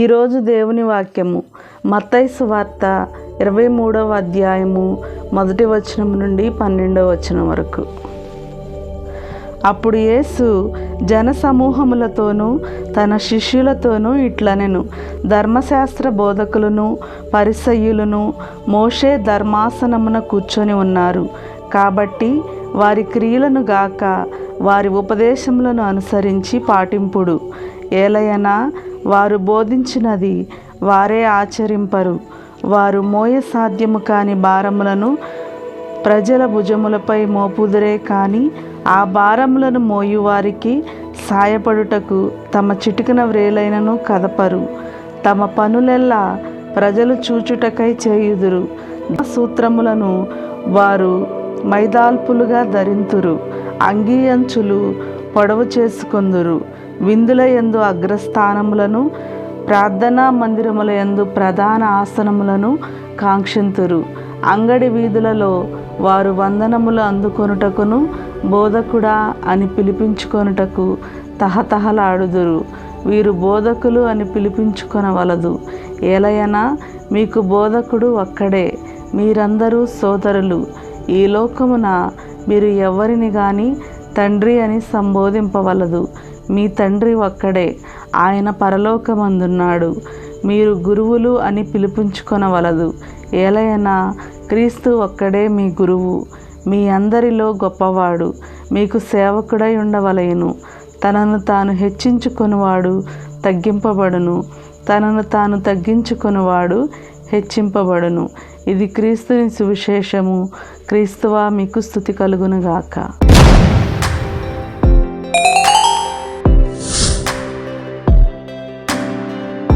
ఈరోజు దేవుని వాక్యము. మత్తైసు వార్త ఇరవై మూడవ అధ్యాయము మొదటి వచనం నుండి పన్నెండవ వచనం వరకు. అప్పుడు యేసు జనసమూహములతోనూ తన శిష్యులతోనూ ఇట్లనెను. ధర్మశాస్త్ర బోధకులను పరిసయ్యులను మోషే ధర్మాసనమున కూర్చొని ఉన్నారు. కాబట్టి వారి క్రియలను గాక వారి ఉపదేశములను అనుసరించి పాటింపుడు. ఏలయనా వారు బోధించినది వారే ఆచరింపరు. వారు మోయ సాధ్యము కాని భారములను ప్రజల భుజములపై మోపుదురే కానీ ఆ భారములను మోయువారికి సాయపడుటకు తమ చిటికన వ్రేలైనను కదపరు. తమ పనులెల్లా ప్రజలు చూచుటకై చేయుదురు. సూత్రములను వారు మైదాల్పులుగా ధరింతురు. అంగీ అంచులు పొడవు చేసుకుందురు. విందుల యందు అగ్రస్థానములను ప్రార్థనా మందిరముల యందు ప్రధాన ఆసనములను కాంక్షింతురు. అంగడి వీధులలో వారు వందనములు అందుకొనుటకును బోధకుడా అని పిలిపించుకొనుటకు తహతహలాడుదురు. వీరు బోధకులు అని పిలిపించుకొనవలదు. ఏలయనా మీకు బోధకుడు ఒక్కడే మీరందరూ సోదరులు. ఈ లోకమున మీరు ఎవరిని కానీ తండ్రి అని సంబోధింపవలదు. మీ తండ్రి ఒక్కడే ఆయన పరలోకమందున్నాడు. మీరు గురువులు అని పిలిపించుకొనవలదు. ఏలయనా క్రీస్తు ఒక్కడే మీ గురువు. మీ అందరిలో గొప్పవాడు మీకు సేవకుడై ఉండవలయను తనను తాను హెచ్చించుకొనివాడు తగ్గింపబడును. తనను తాను తగ్గించుకొనివాడు హెచ్చింపబడును. ఇది క్రీస్తుని సువిశేషము. క్రీస్తువా మీకు స్థుతి కలుగునుగాక.